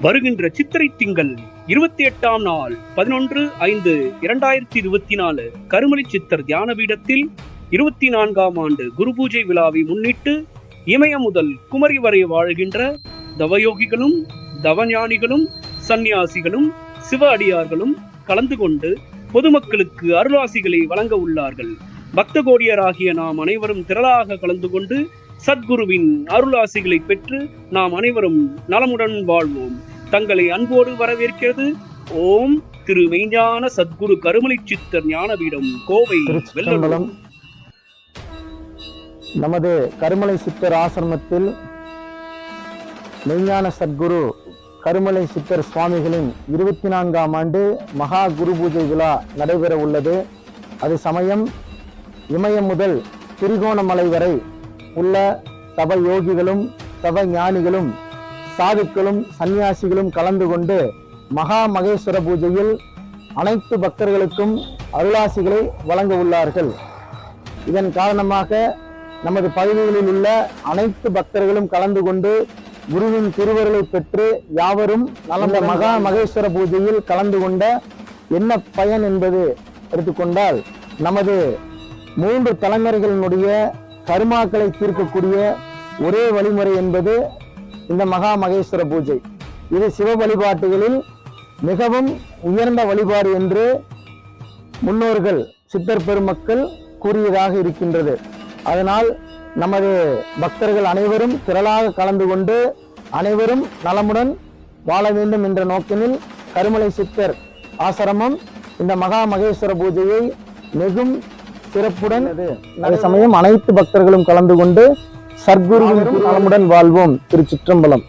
வருகின்ற சித்திரை திங்கள் இருபத்தி எட்டாம் நாள் பதினொன்று ஐந்து இரண்டாயிரத்தி இருபத்தி நாலு கருமலை சித்தர் தியான பீடத்தில் இருபத்தி நான்காம் ஆண்டு குரு பூஜை விழாவை முன்னிட்டு இமயம் முதல் குமரி வரை வாழ்கின்ற தவயோகிகளும் தவஞானிகளும் சந்நியாசிகளும் சிவ அடியார்களும் கலந்து கொண்டு பொதுமக்களுக்கு அருளாசிகளை வழங்க உள்ளார்கள். பக்த கோடியராகிய நாம் அனைவரும் திரளாக கலந்து கொண்டு சத்குருவின் அருளாசிகளை பெற்று நாம் அனைவரும் நலமுடன் வாழ்வோம். தங்களை அன்போடு வரவேற்கிறது. ஓம் திரு மெய்ஞான சத்குரு கருமலை சித்தர் ஞானபீடம் கோவை திருச்சிற்றம்பலம். வெள்ளம் நமது கருமலை சித்தர் ஆசிரமத்தில் மெய்ஞான சத்குரு கருமலை சித்தர் சுவாமிகளின் இருபத்தி நான்காம் ஆண்டு மகா குரு பூஜை விழா நடைபெற உள்ளது. அது சமயம் இமயம் முதல் திரிகோணமலை வரை உள்ள தவ யோகிகளும் தவ ஞானிகளும் சாதுக்களும் சன்னியாசிகளும் கலந்து கொண்டு மகா மகேஸ்வர பூஜையில் அனைத்து பக்தர்களுக்கும் அருளாசிகளை வழங்க உள்ளார்கள். இதன் காரணமாக நமது பகுதிகளில் உள்ள அனைத்து பக்தர்களும் கலந்து கொண்டு குருவின் திருவருளை பெற்று யாவரும் நலந்த மகா மகேஸ்வர பூஜையில் கலந்து கொண்ட என்ன பயன் என்பது எடுத்துக்கொண்டால் நமது மூன்று தலைமுறைகளினுடைய கருமாக்களை தீர்க்கக்கூடிய ஒரே வழிமுறை என்பது இந்த மகா மகேஸ்வர பூஜை. இது சிவ வழிபாட்டுகளில் மிகவும் உயர்ந்த வழிபாடு என்று முன்னோர்கள் சித்தர் பெருமக்கள் கூறியதாக இருக்கின்றது. அதனால் நமது பக்தர்கள் அனைவரும் திரளாக கலந்து கொண்டு அனைவரும் நலமுடன் வாழ வேண்டும் என்ற நோக்கினில் கருமலை சித்தர் ஆசிரமம் இந்த மகா மகேஸ்வர பூஜையை மிகும் சிறப்புடன் அதே சமயம் அனைத்து பக்தர்களும் கலந்து கொண்டு சர்க்குருவின் நலமுடன் வாழ்வோம். திருச்சிற்றம்பலம்.